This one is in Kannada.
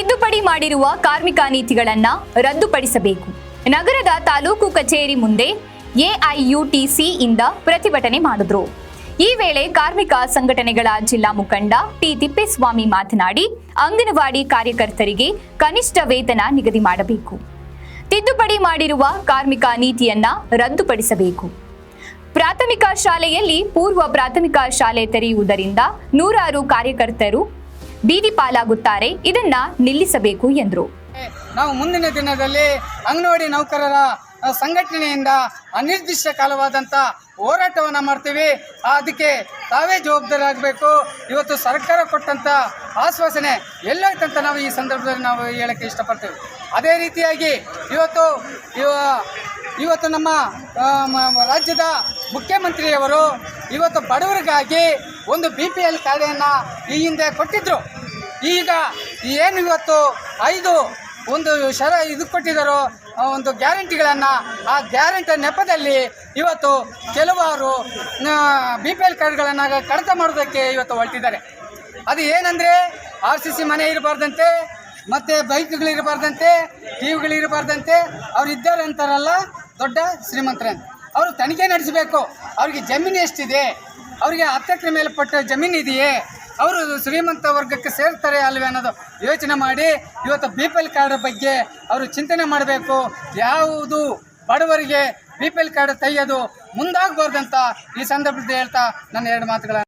ತಿದ್ದುಪಡಿ ಮಾಡಿರುವ ಕಾರ್ಮಿಕ ನೀತಿಗಳನ್ನ ರದ್ದುಪಡಿಸಬೇಕು. ನಗರದ ತಾಲೂಕು ಕಚೇರಿ ಮುಂದೆ ಎಐಯುಟಿಸಿ ಇಂದ ಪ್ರತಿಭಟನೆ ಮಾಡಿದ್ರು. ಈ ವೇಳೆ ಕಾರ್ಮಿಕ ಸಂಘಟನೆಗಳ ಜಿಲ್ಲಾ ಮುಖಂಡ ಟಿ ತಿಪ್ಪೇಸ್ವಾಮಿ ಮಾತನಾಡಿ, ಅಂಗನವಾಡಿ ಕಾರ್ಯಕರ್ತರಿಗೆ ಕನಿಷ್ಠ ವೇತನ ನಿಗದಿ ಮಾಡಬೇಕು. ತಿದ್ದುಪಡಿ ಮಾಡಿರುವ ಕಾರ್ಮಿಕ ನೀತಿಯನ್ನ ರದ್ದುಪಡಿಸಬೇಕು. ಪ್ರಾಥಮಿಕ ಶಾಲೆಯಲ್ಲಿ ಪೂರ್ವ ಪ್ರಾಥಮಿಕ ಶಾಲೆ ತೆರೆಯುವುದರಿಂದ ನೂರಾರು ಕಾರ್ಯಕರ್ತರು ಬೀದಿ ಪಾಲಾಗುತ್ತಾರೆ, ಇದನ್ನ ನಿಲ್ಲಿಸಬೇಕು ಎಂದರು. ನಾವು ಮುಂದಿನ ದಿನದಲ್ಲಿ ಅಂಗನವಾಡಿ ನೌಕರರ ಸಂಘಟನೆಯಿಂದ ಅನಿರ್ದಿಷ್ಟ ಕಾಲವಾದಂಥ ಹೋರಾಟವನ್ನು ಮಾಡ್ತೀವಿ. ಅದಕ್ಕೆ ತಾವೇ ಜವಾಬ್ದಾರಿಯಾಗಬೇಕು ಇವತ್ತು ಸರ್ಕಾರ ಕೊಟ್ಟಂಥ ಆಶ್ವಾಸನೆ ಎಲ್ಲೈತಂತ ನಾವು ಈ ಸಂದರ್ಭದಲ್ಲಿ ನಾವು ಹೇಳಕ್ಕೆ ಇಷ್ಟಪಡ್ತೇವೆ. ಅದೇ ರೀತಿಯಾಗಿ ಇವತ್ತು, ಇವ- ಇವತ್ತು ನಮ್ಮ ರಾಜ್ಯದ ಮುಖ್ಯಮಂತ್ರಿಯವರು ಇವತ್ತು ಬಡವರಿಗಾಗಿ ಒಂದು ಬಿ ಪಿ ಎಲ್ ಕಾರ್ಡನ್ನು ಈ ಹಿಂದೆ ಕೊಟ್ಟಿದ್ದರು ಈಗ ಏನು ಇವತ್ತು ಐದು ಒಂದು ಶರ ಇದು ಕೊಟ್ಟಿದ್ದರು ಒಂದು ಗ್ಯಾರಂಟಿಗಳನ್ನು ಆ ಗ್ಯಾರಂಟಿ ನೆಪದಲ್ಲಿ ಇವತ್ತು ಕೆಲವಾರು ಬಿ ಪಿ ಎಲ್ ಕಾರ್ಡ್ಗಳನ್ನು ಕಡಿತ ಮಾಡೋದಕ್ಕೆ ಇವತ್ತು ಹೊರಟಿದ್ದಾರೆ. ಅದು ಏನಂದರೆ ಆರ್ ಸಿ ಸಿ ಮನೆ ಇರಬಾರ್ದಂತೆ, ಮತ್ತು ಬೈಕ್ಗಳಿರಬಾರ್ದಂತೆ ಟಿವಿಗಳಿರಬಾರ್ದಂತೆ ಅವ್ರು ಇದ್ದಾರೆ ಅಂತಾರಲ್ಲ, ದೊಡ್ಡ ಶ್ರೀಮಂತರಂತ ಅವರು ತನಿಖೆ ನಡೆಸಬೇಕು. ಅವರಿಗೆ ಜಮೀನು ಎಷ್ಟಿದೆ? ಅವರಿಗೆ ಹತ್ತಕ್ಕೆ ಮೇಲೆ ಪಟ್ಟ ಜಮೀನು ಇದೆಯೇ? ಅವರು ಶ್ರೀಮಂತ ವರ್ಗಕ್ಕೆ ಸೇರ್ತಾರೆ ಅಲ್ವೇ ಅನ್ನೋದು ಯೋಚನೆ ಮಾಡಿ ಇವತ್ತು ಬಿ ಪಿ ಎಲ್ ಕಾರ್ಡ್ ಬಗ್ಗೆ ಅವರು ಚಿಂತನೆ ಮಾಡಬೇಕು. ಯಾವುದು ಬಡವರಿಗೆ ಬಿ ಪಿ ಎಲ್ ಕಾರ್ಡ್ ತೆಗೆಯೋದು ಮುಂದಾಗಬಾರ್ದಂತ ಈ ಸಂದರ್ಭದಲ್ಲಿ ಹೇಳ್ತಾ ನನ್ನ ಎರಡು ಮಾತುಗಳನ್ನು